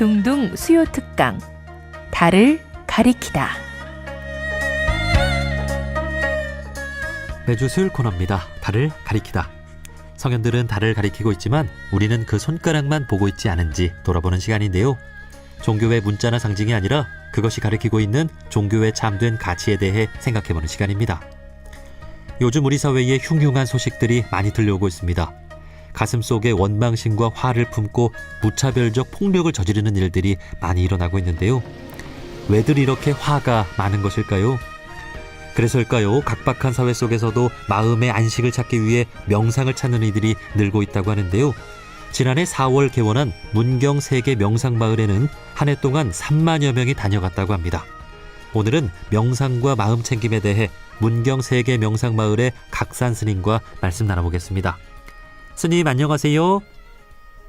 둥둥 수요 특강 달을 가리키다. 매주 수요일 코너입니다. 달을 가리키다. 성현들은 달을 가리키고 있지만 우리는 그 손가락만 보고 있지 않은지 돌아보는 시간인데요. 종교의 문자나 상징이 아니라 그것이 가리키고 있는 종교의 잠든 가치에 대해 생각해보는 시간입니다. 요즘 우리 사회에 흉흉한 소식들이 많이 들려오고 있습니다. 가슴 속에 원망심과 화를 품고 무차별적 폭력을 저지르는 일들이 많이 일어나고 있는데요. 왜들 이렇게 화가 많은 것일까요? 그래서일까요? 각박한 사회 속에서도 마음의 안식을 찾기 위해 명상을 찾는 이들이 늘고 있다고 하는데요. 지난해 4월 개원한 문경 세계 명상 마을에는 한 해 동안 3만여 명이 다녀갔다고 합니다. 오늘은 명상과 마음 챙김에 대해 문경 세계 명상 마을의 각산 스님과 말씀 나눠보겠습니다. 스님 안녕하세요.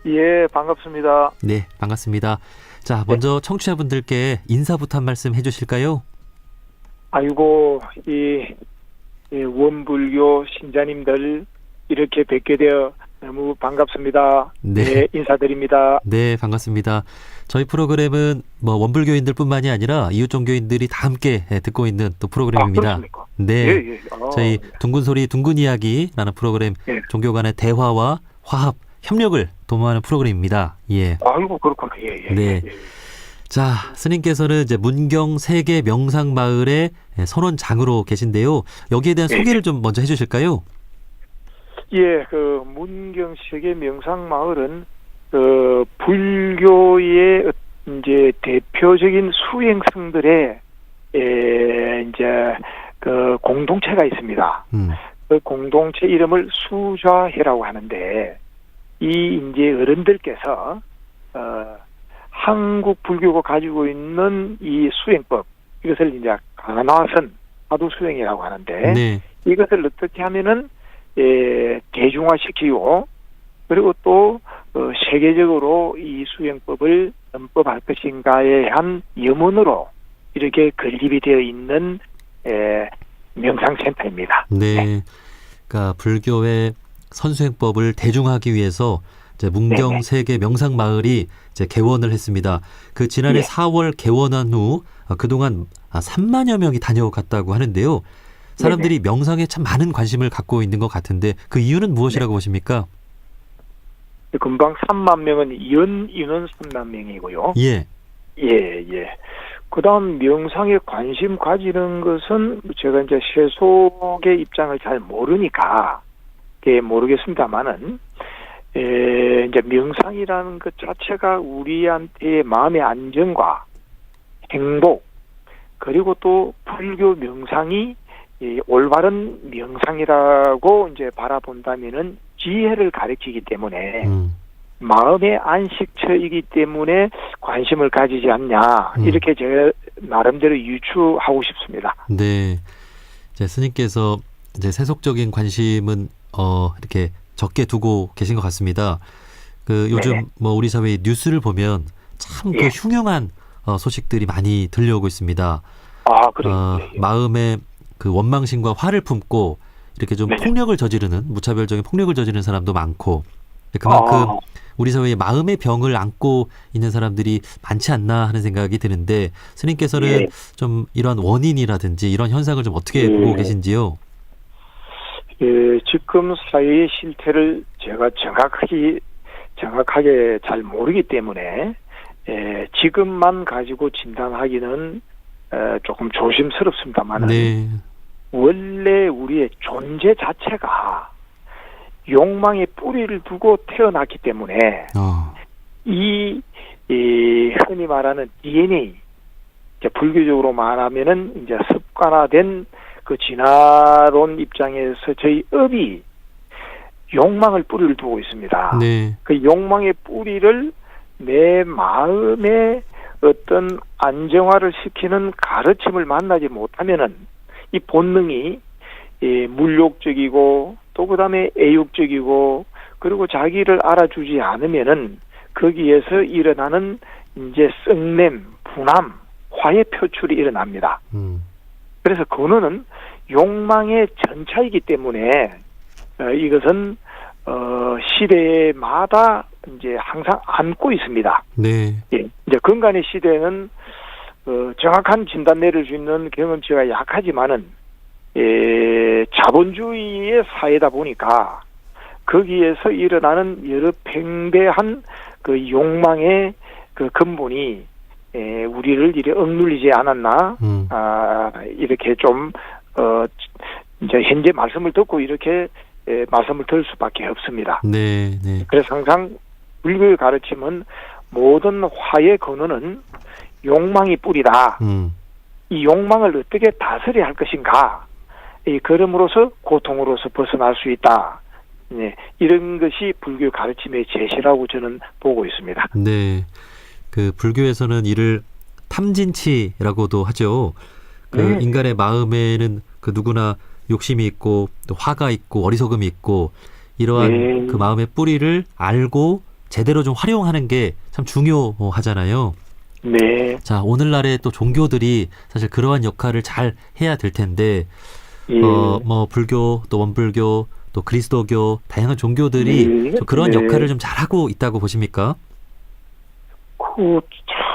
예, 반갑습니다. 네, 반갑습니다. 자, 먼저 청취자분들께 인사부터 한 말씀 해주실까요? 아이고, 이, 이 원불교 신자님들 이렇게 뵙게 되어 너무 반갑습니다. 네. 네, 인사드립니다. 네, 반갑습니다. 저희 프로그램은 뭐 원불교인들뿐만이 아니라 이웃 종교인들이 다 함께 예, 듣고 있는 또 프로그램입니다. 아? 네. 예, 예. 아, 저희 둥근 소리 둥근 이야기라는 프로그램 예. 종교 간의 대화와 화합, 협력을 도모하는 프로그램입니다. 예. 아이고, 그렇구나. 예, 예. 네. 예, 예. 자, 스님께서는 이제 문경 세계 명상 마을의 예, 선원장으로 계신데요. 여기에 대한 예. 소개를 좀 먼저 해 주실까요? 예, 그 문경 세계 명상 마을은 그 불교의 어- 이제 대표적인 수행성들의 에, 이제 그 공동체가 있습니다. 음. 그 공동체 이름을 수좌회라고 하는데 이 이제 어른들께서 어, 한국 불교가 가지고 있는 이 수행법 이것을 이제 가나선 하도 수행이라고 하는데 네. 이것을 어떻게 하면은 예, 대중화시키고 그리고 또 어, 세계적으로 이 수행법을 전법할 것인가에 한 염원으로 이렇게 건립이 되어 있는 예, 명상센터입니다. 네. 그러니까 불교의 선수행법을 대중화하기 위해서 이제 문경 네네. 세계 명상 마을이 이제 개원을 했습니다. 그 지난해 예. 4월 개원한 후 아, 그동안 아, 3만여 명이 다녀갔다고 하는데요. 사람들이 명상에 참 많은 관심을 갖고 있는 것 같은데 그 이유는 네. 무엇이라고 보십니까? 금방 3만 명은 연 인원 3만 명이고요. 예. 예, 예. 그 다음 명상에 관심 가지는 것은 제가 이제 세속의 입장을 잘 모르니까, 예, 모르겠습니다만은, 에, 이제 명상이라는 것 자체가 우리한테 마음의 안정과 행복, 그리고 또 불교 명상이 이 올바른 명상이라고 이제 바라본다면은 지혜를 가리키기 때문에 음. 마음의 안식처이기 때문에 관심을 가지지 않냐 음. 이렇게 제가 나름대로 유추하고 싶습니다. 네. 이제 스님께서 이제 세속적인 관심은 어 이렇게 적게 두고 계신 것 같습니다. 그 요즘 네네. 뭐 우리 사회 뉴스를 보면 참그 예. 흉흉한 어, 소식들이 많이 들려오고 있습니다. 아 그래요. 어, 예, 예. 마음에 그 원망심과 화를 품고 이렇게 좀 네네. 폭력을 저지르는 무차별적인 폭력을 저지르는 사람도 많고 그만큼 아, 우리 사회에 마음의 병을 안고 있는 사람들이 많지 않나 하는 생각이 드는데 스님께서는 예. 좀 이런 원인이라든지 이런 현상을 좀 어떻게 예. 보고 계신지요? 예, 지금 사회의 실태를 제가 정확하게 정확하게 잘 모르기 때문에 예, 지금만 가지고 진단하기는 에, 조금 조심스럽습니다만은 네. 원래 우리의 존재 자체가 욕망의 뿌리를 두고 태어났기 때문에 어. 이, 이 흔히 말하는 DNA 이제 불교적으로 말하면은 이제 습관화된 그 진화론 입장에서 저희 업이 욕망을 뿌리를 두고 있습니다. 네. 그 욕망의 뿌리를 내 마음에 어떤 안정화를 시키는 가르침을 만나지 못하면은 이 본능이 예, 물욕적이고 또 그다음에 애욕적이고 그리고 자기를 알아주지 않으면은 거기에서 일어나는 이제 썩냄, 분함, 화의 표출이 일어납니다. 음. 그래서 근원은 욕망의 전차이기 때문에 어, 이것은 어, 시대마다 이제 항상 안고 있습니다. 네. 예, 이제 건간의 시대는 어, 정확한 진단 내릴 수 있는 경험치가 약하지만은 예, 자본주의의 사회다 보니까 거기에서 일어나는 여러 팽배한 그 욕망의 그 근본이 예, 우리를 이래 억눌리지 않았나 음. 아, 이렇게 좀, 어, 이제 현재 말씀을 듣고 이렇게 에, 말씀을 들을 수밖에 없습니다. 네, 네. 그래서 항상 불교의 가르침은 모든 화의 근원은 욕망이 뿌리다. 음. 이 욕망을 어떻게 다스려야 할 것인가. 이 걸음으로서 고통으로서 벗어날 수 있다. 네, 이런 것이 불교 가르침의 제시라고 저는 보고 있습니다. 네. 그 불교에서는 이를 탐진치라고도 하죠. 그 네. 인간의 마음에는 그 누구나 욕심이 있고 또 화가 있고 어리석음이 있고 이러한 네. 그 마음의 뿌리를 알고 제대로 좀 활용하는 게 참 중요하잖아요. 네, 자, 오늘날의 또 종교들이 사실 그러한 역할을 잘 해야 될 텐데 예. 어, 뭐 불교 또 원불교 또 그리스도교 다양한 종교들이 네. 좀 그러한 네. 역할을 좀 잘하고 있다고 보십니까? 그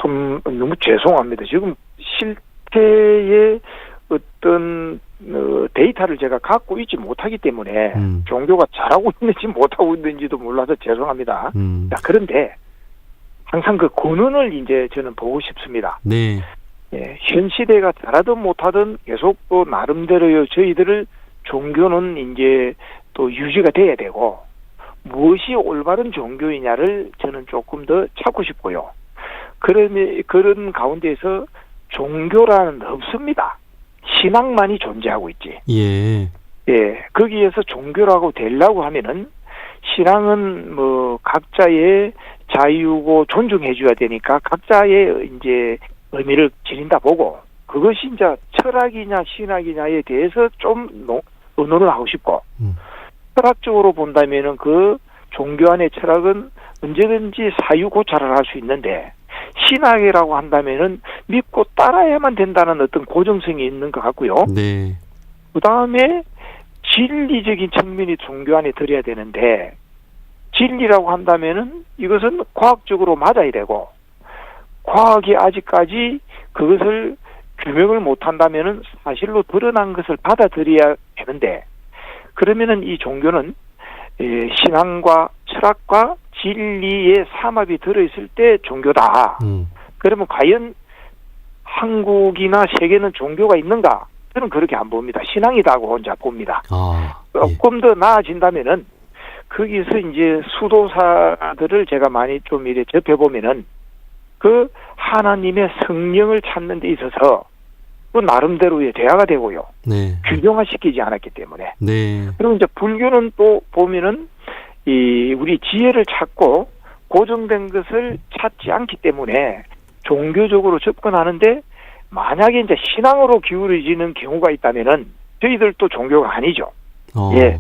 참 너무 죄송합니다. 지금 실태의 어떤 어, 데이터를 제가 갖고 있지 못하기 때문에 음. 종교가 잘하고 있는지 못하고 있는지도 몰라서 죄송합니다. 음. 자, 그런데 항상 그 근원을 이제 저는 보고 싶습니다. 네. 예, 현 시대가 잘하든 못하든 계속 또 나름대로요 저희들을 종교는 이제 또 유지가 돼야 되고 무엇이 올바른 종교이냐를 저는 조금 더 찾고 싶고요. 그런 그런 가운데서 종교라는 없습니다. 신앙만이 존재하고 있지. 예. 예, 거기에서 종교라고 되려고 하면은 신앙은 뭐 각자의 자유고 존중해줘야 되니까 각자의 이제 의미를 지닌다 보고 그것이 이제 철학이냐 신학이냐에 대해서 좀 노- 의논을 하고 싶고 음. 철학적으로 본다면은 그 종교 안의 철학은 언제든지 사유 고찰을 할 수 있는데 신학이라고 한다면은 믿고 따라야만 된다는 어떤 고정성이 있는 것 같고요. 네. 그 다음에 진리적인 측면이 종교 안에 들어야 되는데 진리라고 한다면은 이것은 과학적으로 맞아야 되고 과학이 아직까지 그것을 규명을 못한다면은 사실로 드러난 것을 받아들여야 되는데 그러면은 이 종교는 예, 신앙과 철학과 진리의 삼합이 들어있을 때 종교다. 음. 그러면 과연 한국이나 세계는 종교가 있는가? 저는 그렇게 안 봅니다. 신앙이다고 혼자 봅니다. 아. 예. 조금 더 나아진다면은 거기서 이제 수도사들을 제가 많이 좀 이래 접해보면은 그 하나님의 성령을 찾는 데 있어서 그 나름대로의 대화가 되고요. 네. 규정화시키지 않았기 때문에. 네. 그리고 이제 불교는 또 보면은 이 우리 지혜를 찾고 고정된 것을 찾지 않기 때문에 종교적으로 접근하는데 만약에 이제 신앙으로 기울어지는 경우가 있다면은 저희들도 종교가 아니죠. 어. 예.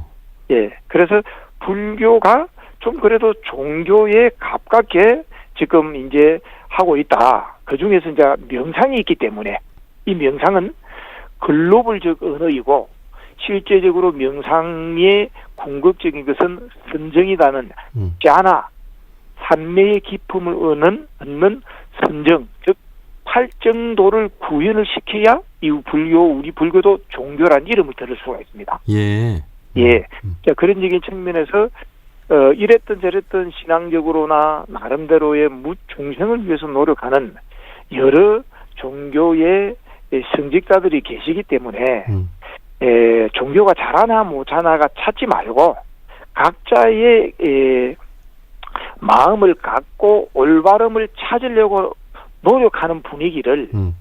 예. 그래서 불교가 좀 그래도 종교에 가깝게 지금 이제 하고 있다. 그 중에서 이제 명상이 있기 때문에 이 명상은 글로벌적 언어이고 실제적으로 명상의 궁극적인 것은 선정이라는 음. 자나 산매의 기품을 얻는, 얻는 선정, 즉 팔정도를 구현을 시켜야 이 불교 우리 불교도 종교란 이름을 들을 수가 있습니다. 예. 예. 음. 자, 그런 적인 측면에서 어, 이랬던 저랬던 신앙적으로나 나름대로의 무중생을 위해서 노력하는 여러 종교의 성직자들이 계시기 때문에 음. 에, 종교가 잘하나 못하나가 찾지 말고 각자의 에, 마음을 갖고 올바름을 찾으려고 노력하는 분위기를 음.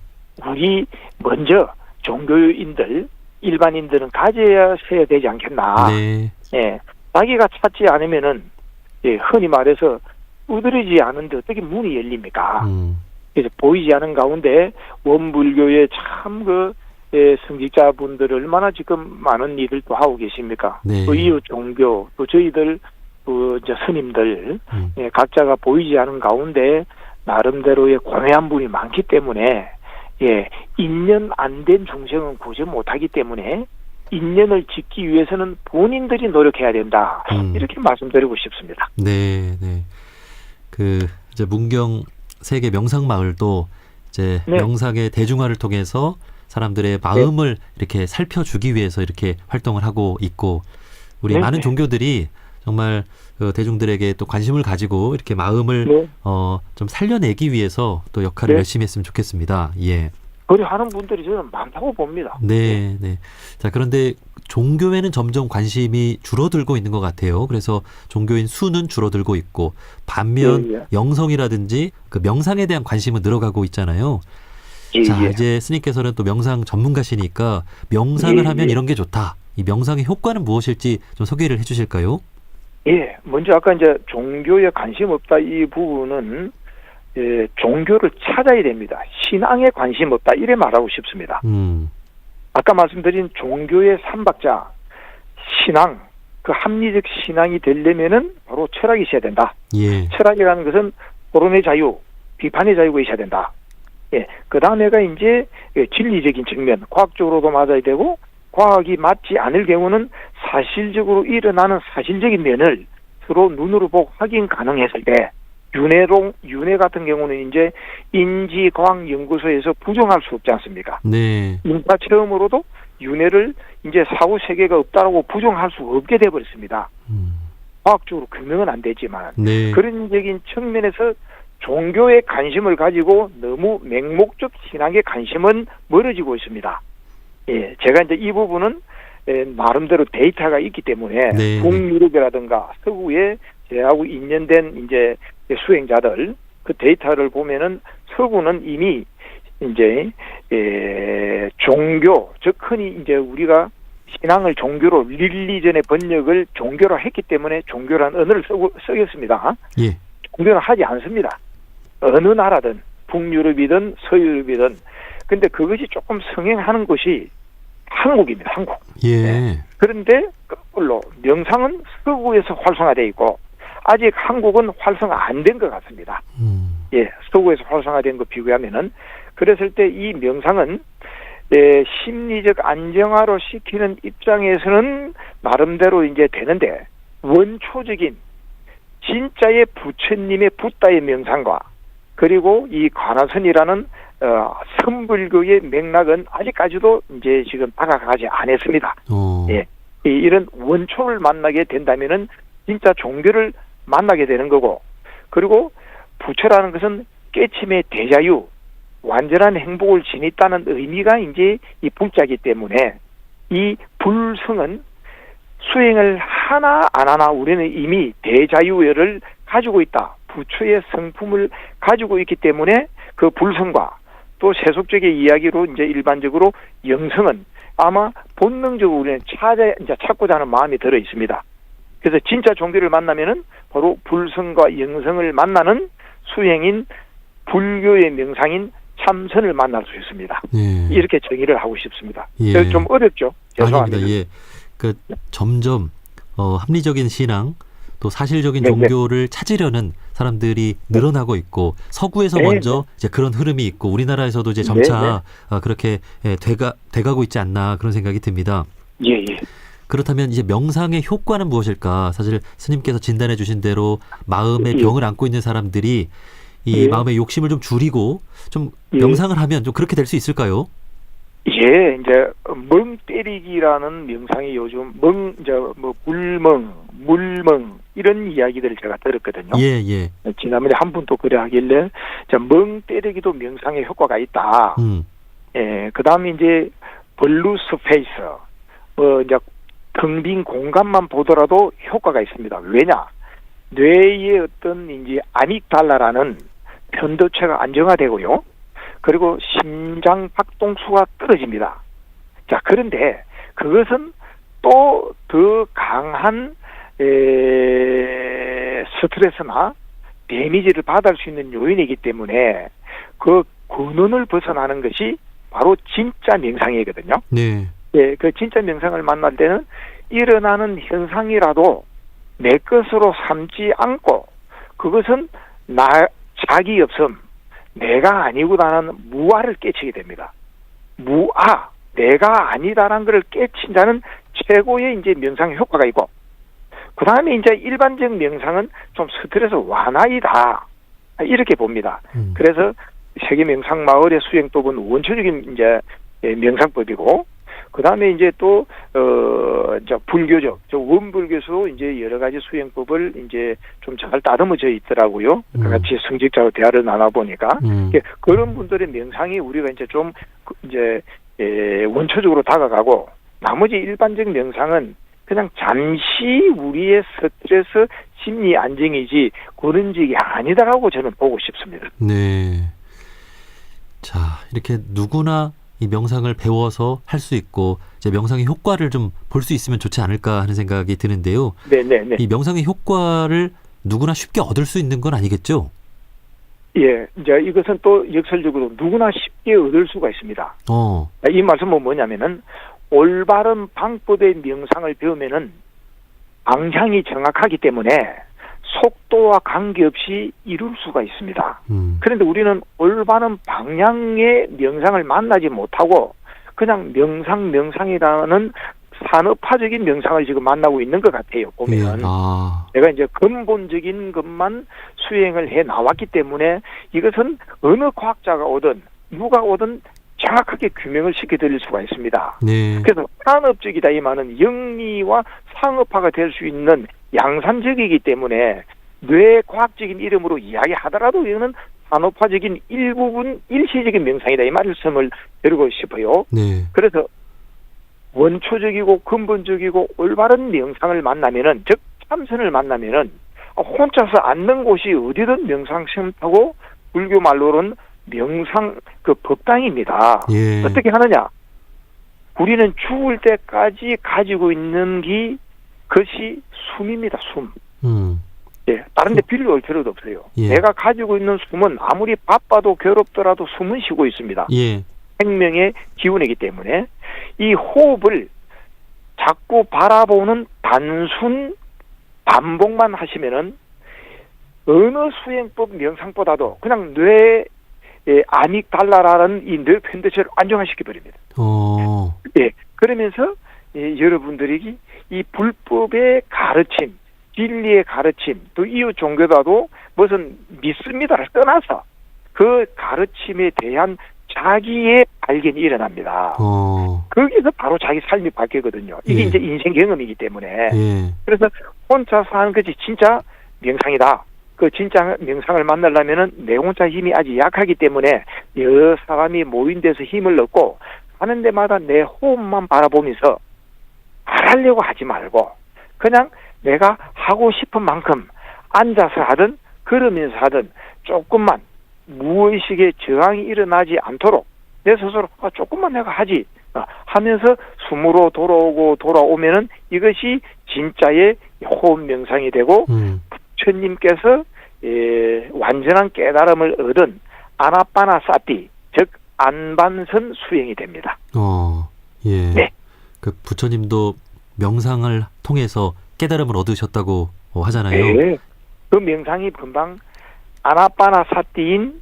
우리 먼저 종교인들 일반인들은 가져야 되지 않겠나. 네. 예, 자기가 찾지 않으면은 예, 흔히 말해서 두드리지 않은데 어떻게 문이 열립니까? 음. 그래서 보이지 않은 가운데 원불교의 참그 예, 성직자분들 얼마나 지금 많은 일을 또 하고 계십니까? 네. 또 이웃 종교 또 저희들 그 이제 스님들 음. 예, 각자가 보이지 않은 가운데 나름대로의 고뇌한 분이 많기 때문에 예, 인연 안 된 중생은 구제 못하기 때문에 인연을 짓기 위해서는 본인들이 노력해야 된다. 음. 이렇게 말씀드리고 싶습니다. 네, 네. 그 이제 문경 세계 명상 마을도 이제 네. 명상의 대중화를 통해서 사람들의 마음을 이렇게 살펴주기 위해서 이렇게 활동을 하고 있고 우리 네, 많은 네. 종교들이 정말 그 대중들에게 또 관심을 가지고 이렇게 마음을 네. 어, 좀 살려내기 위해서 또 역할을 네. 열심히 했으면 좋겠습니다. 예. 그리 하는 분들이 저는 많다고 봅니다. 네, 네. 자, 그런데 종교에는 점점 관심이 줄어들고 있는 것 같아요. 그래서 종교인 수는 줄어들고 있고 반면 예, 예. 영성이라든지 그 명상에 대한 관심은 늘어가고 있잖아요. 예, 자, 예. 이제 스님께서는 또 명상 전문가시니까 명상을 예, 하면 예. 이런 게 좋다. 이 명상의 효과는 무엇일지 좀 소개를 해 주실까요? 예, 먼저 아까 이제 종교에 관심 없다 이 부분은 예, 종교를 찾아야 됩니다. 신앙에 관심 없다 이래 말하고 싶습니다. 음. 아까 말씀드린 종교의 삼박자 신앙 그 합리적 신앙이 되려면은 바로 철학이 있어야 된다. 예. 철학이라는 것은 토론의 자유, 비판의 자유가 있어야 된다. 예, 그 다음에가 이제 예, 진리적인 측면, 과학적으로도 맞아야 되고 과학이 맞지 않을 경우는 사실적으로 일어나는 사실적인 면을 서로 눈으로 보고 확인 가능했을 때 윤회동 윤회 같은 경우는 이제 인지과학연구소에서 부정할 수 없지 않습니까? 네. 인파 체험으로도 윤회를 이제 사후 세계가 없다라고 부정할 수 없게 돼버렸습니다. 음. 과학적으로 규명은 안 되지만 네. 그런적인 측면에서 종교에 관심을 가지고 너무 맹목적 신앙에 관심은 멀어지고 있습니다. 예, 제가 이제 이 부분은 에, 나름대로 데이터가 있기 때문에 네. 북유럽이라든가 서구에 제하고 인연된 이제 수행자들 그 데이터를 보면은 서구는 이미 이제 에, 종교 즉 흔히 이제 우리가 신앙을 종교로 릴리전의 번역을 종교로 했기 때문에 종교라는 언어를 쓰고 쓰겠습니다. 예. 종교는 하지 않습니다. 어느 나라든 북유럽이든 서유럽이든 근데 그것이 조금 성행하는 것이 한국입니다. 한국. 예. 그런데 거꾸로 명상은 서구에서 활성화돼 있고 아직 한국은 활성화 안 된 것 같습니다. 음. 예, 서구에서 활성화된 거 비교하면은 그랬을 때 이 명상은 예, 심리적 안정화로 시키는 입장에서는 나름대로 이제 되는데 원초적인 진짜의 부처님의 붓다의 명상과 그리고 이 관화선이라는 어, 선불교의 맥락은 아직까지도 이제 지금 다가가지 않았습니다. 어. 예. 이- 이런 원초를 만나게 된다면은 진짜 종교를 만나게 되는 거고 그리고 부처라는 것은 깨침의 대자유 완전한 행복을 지녔다는 의미가 이제 이 불자기 때문에 이 불성은 수행을 하나 안 하나 우리는 이미 대자유를 가지고 있다. 부처의 성품을 가지고 있기 때문에 그 불성과 또 세속적인 이야기로 이제 일반적으로 영성은 아마 본능적으로 우리는 찾아 이제 찾고자 하는 마음이 들어 있습니다. 그래서 진짜 종교를 만나면은 바로 불성과 영성을 만나는 수행인 불교의 명상인 참선을 만날 수 있습니다. 예. 이렇게 정의를 하고 싶습니다. 예. 좀 어렵죠. 죄송합니다. 아닙니다. 예. 그 점점 어, 합리적인 신앙 또 사실적인 네, 네. 종교를 찾으려는 사람들이 늘어나고 있고 서구에서 네, 먼저 이제 그런 흐름이 있고 우리나라에서도 이제 네, 점차 아, 그렇게 예, 돼가 돼가고 있지 않나 그런 생각이 듭니다. 예, 예. 그렇다면 이제 명상의 효과는 무엇일까? 사실 스님께서 진단해 주신 대로 마음의 예. 병을 안고 있는 사람들이 이 예. 마음의 욕심을 좀 줄이고 좀 예. 명상을 하면 좀 그렇게 될 수 있을까요? 예, 이제 멍 때리기라는 명상이 요즘 멍, 이제 뭐 물멍, 물멍 이런 이야기들을 제가 들었거든요. 예, 예. 지난번에 한 분도 그래 하길래 자, 멍 때리기도 명상에 효과가 있다. 음. 예, 그다음에 이제 블루 스페이스, 뭐 이제 텅빈 공간만 보더라도 효과가 있습니다. 왜냐? 뇌의 어떤 이제 아믹달라라는 편도체가 안정화되고요. 그리고 심장 박동수가 떨어집니다. 자, 그런데 그것은 또 더 강한 에, 스트레스나 데미지를 받을 수 있는 요인이기 때문에 그 근원을 벗어나는 것이 바로 진짜 명상이거든요. 네. 예, 그 진짜 명상을 만날 때는 일어나는 현상이라도 내 것으로 삼지 않고 그것은 나 자기 없음 내가 아니구나는 무아를 깨치게 됩니다. 무아 내가 아니다라는 것을 깨친 자는 최고의 이제 명상 효과가 있고 그 다음에 이제 일반적 명상은 좀 스트레스 완화이다. 이렇게 봅니다. 음. 그래서 세계 명상 마을의 수행법은 원초적인 이제 예, 명상법이고 그 다음에 이제 또 어, 저 불교적, 저 원불교에서 이제 여러 가지 수행법을 이제 좀 잘 따듬어져 있더라고요. 음. 같이 성직자와 대화를 나눠 보니까 음. 예, 그런 분들의 명상이 우리가 이제 좀 그- 이제 예, 원초적으로 다가가고 나머지 일반적 명상은 그냥 잠시 우리의 스트레스 심리 안정이지 그런 적이 아니다라고 저는 보고 싶습니다. 네. 자, 이렇게 누구나 이 명상을 배워서 할 수 있고 이제 명상의 효과를 좀 볼 수 있으면 좋지 않을까 하는 생각이 드는데요. 네, 네, 네. 이 명상의 효과를 누구나 쉽게 얻을 수 있는 건 아니겠죠? 예, 이제 이것은 또 역설적으로 누구나 쉽게 얻을 수가 있습니다. 어. 이 말씀은 뭐냐면은 올바른 방법의 명상을 배우면은 방향이 정확하기 때문에 속도와 관계없이 이룰 수가 있습니다. 음. 그런데 우리는 올바른 방향의 명상을 만나지 못하고 그냥 명상 명상이라는 산업화적인 명상을 지금 만나고 있는 것 같아요. 보면 예. 아. 내가 이제 근본적인 것만 수행을 해 나왔기 때문에 이것은 어느 과학자가 오든 누가 오든 정확하게 규명을 시켜드릴 수가 있습니다. 네. 그래서 산업적이다 이 말은 영리와 상업화가 될 수 있는 양산적이기 때문에 뇌 과학적인 이름으로 이야기하더라도 이거는 산업화적인 일부분 일시적인 명상이다 이 말씀을 드리고 싶어요. 네. 그래서 원초적이고 근본적이고 올바른 명상을 만나면은 즉 참선을 만나면은 혼자서 앉는 곳이 어디든 명상 쉼터고 불교 말로는 명상 그 법당입니다. 예. 어떻게 하느냐? 우리는 죽을 때까지 가지고 있는 게 그것이 숨입니다. 숨. 음. 예, 다른데 빌려올 필요도 없어요. 예. 내가 가지고 있는 숨은 아무리 바빠도 괴롭더라도 숨은 쉬고 있습니다. 예. 생명의 기운이기 때문에 이 호흡을 자꾸 바라보는 단순 반복만 하시면은 어느 수행법 명상보다도 그냥 뇌 예, 아믹달라라는 이뇌 펜더체를 안정화시켜 버립니다. 어. 예, 그러면서 예, 여러분들이 이 불법의 가르침, 진리의 가르침, 또 이웃 종교다도 무슨 믿습니다를 떠나서 그 가르침에 대한 자기의 발견이 일어납니다. 어. 거기서 바로 자기 삶이 바뀌거든요. 이게 예. 이제 인생 경험이기 때문에. 예. 그래서 혼자서 하는 것이 진짜 명상이다. 그 진짜 명상을 만나려면은 내 혼자 힘이 아직 약하기 때문에 여러 사람이 모인 데서 힘을 얻고 하는 데마다 내 호흡만 바라보면서 말하려고 하지 말고 그냥 내가 하고 싶은 만큼 앉아서 하든 걸으면서 하든 조금만 무의식의 저항이 일어나지 않도록 내 스스로 아, 조금만 내가 하지 어, 하면서 숨으로 돌아오고 돌아오면은 이것이 진짜의 호흡 명상이 되고 음. 부처님께서 예, 완전한 깨달음을 얻은 아나빠나 사티 즉 안반선 수행이 됩니다. 어. 예. 네. 그 부처님도 명상을 통해서 깨달음을 얻으셨다고 어, 하잖아요. 네. 그 명상이 금방 아나빠나 사티인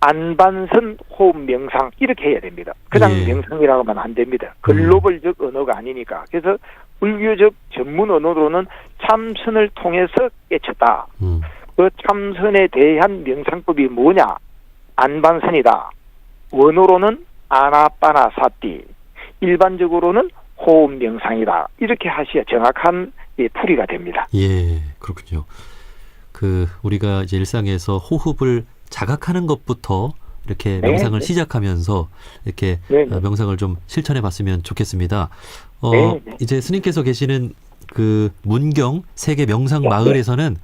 안반선 호흡 명상 이렇게 해야 됩니다. 그냥 예. 명상이라고 하면 안 됩니다. 글로벌적 언어가 아니니까. 그래서 불교적 전문 언어로는 참선을 통해서 깨쳤다. 음. 그 참선에 대한 명상법이 뭐냐? 안반선이다. 원어로는 아나빠나 사띠. 일반적으로는 호흡 명상이다. 이렇게 하셔야 정확한 예, 풀이가 됩니다. 예, 그렇군요. 그 우리가 이제 일상에서 호흡을 자각하는 것부터 이렇게 네, 명상을 네. 시작하면서 이렇게 네, 어, 네. 명상을 좀 실천해 봤으면 좋겠습니다. 어, 네, 네. 이제 스님께서 계시는 그 문경 세계 명상 네, 네. 마을에서는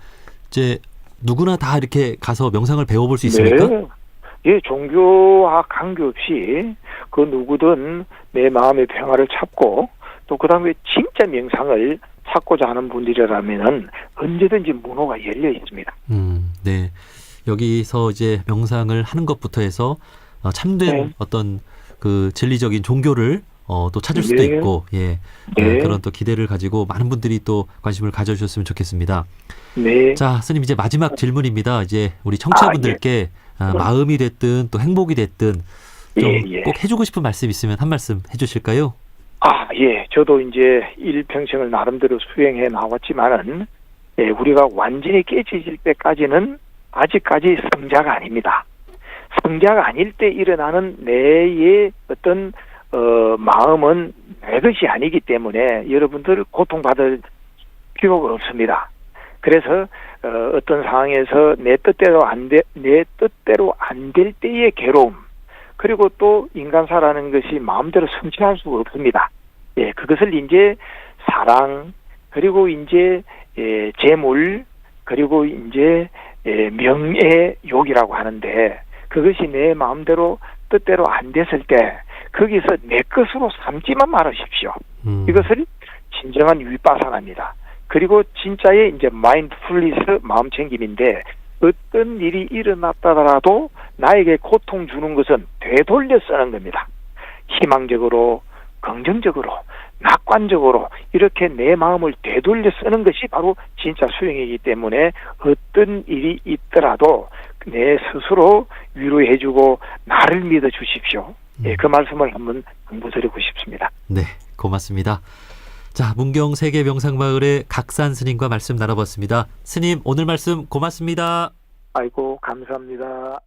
이제 누구나 다 이렇게 가서 명상을 배워볼 수 있습니까? 네. 예, 종교와 관계없이 그 누구든 내 마음의 평화를 찾고 또 그다음에 진짜 명상을 찾고자 하는 분들이라면은 언제든지 문호가 열려 있습니다. 음, 네. 여기서 이제 명상을 하는 것부터 해서 어, 참된 네. 어떤 그 진리적인 종교를 어, 또 찾을 수도 네. 있고, 예. 네. 어, 그런 또 기대를 가지고 많은 분들이 또 관심을 가져주셨으면 좋겠습니다. 네. 자, 스님 이제 마지막 질문입니다. 이제 우리 청취자분들께 아, 네. 마음이 됐든 또 행복이 됐든 좀 예, 예. 꼭 해주고 싶은 말씀 있으면 한 말씀 해주실까요? 아, 예. 저도 이제 일평생을 나름대로 수행해 나왔지만은, 예, 우리가 완전히 깨지질 때까지는 아직까지 성자가 아닙니다. 성자가 아닐 때 일어나는 내의 어떤 어, 마음은 내 것이 아니기 때문에 여러분들 고통받을 필요가 없습니다. 그래서 어, 어떤 상황에서 내 뜻대로 안 돼, 내 뜻대로 안 될 때의 괴로움, 그리고 또 인간사라는 것이 마음대로 성취할 수가 없습니다. 예, 그것을 이제 사랑, 그리고 이제 예, 재물, 그리고 이제 예, 명예욕이라고 하는데 그것이 내 마음대로 뜻대로 안 됐을 때 거기서 내 것으로 삼지만 말으십시오. 음. 이것을 진정한 위빠사나입니다. 그리고 진짜의 이제 마인드풀리스 마음 챙김인데 어떤 일이 일어났다더라도 나에게 고통 주는 것은 되돌려 쓰는 겁니다. 희망적으로, 긍정적으로, 낙관적으로 이렇게 내 마음을 되돌려 쓰는 것이 바로 진짜 수행이기 때문에 어떤 일이 있더라도 내 스스로 위로해주고 나를 믿어 주십시오. 예, 그 말씀을 한번 공부드리고 싶습니다. 네, 고맙습니다. 자, 문경 세계 명상마을의 각산 스님과 말씀 나눠봤습니다. 스님, 오늘 말씀 고맙습니다. 아이고, 감사합니다.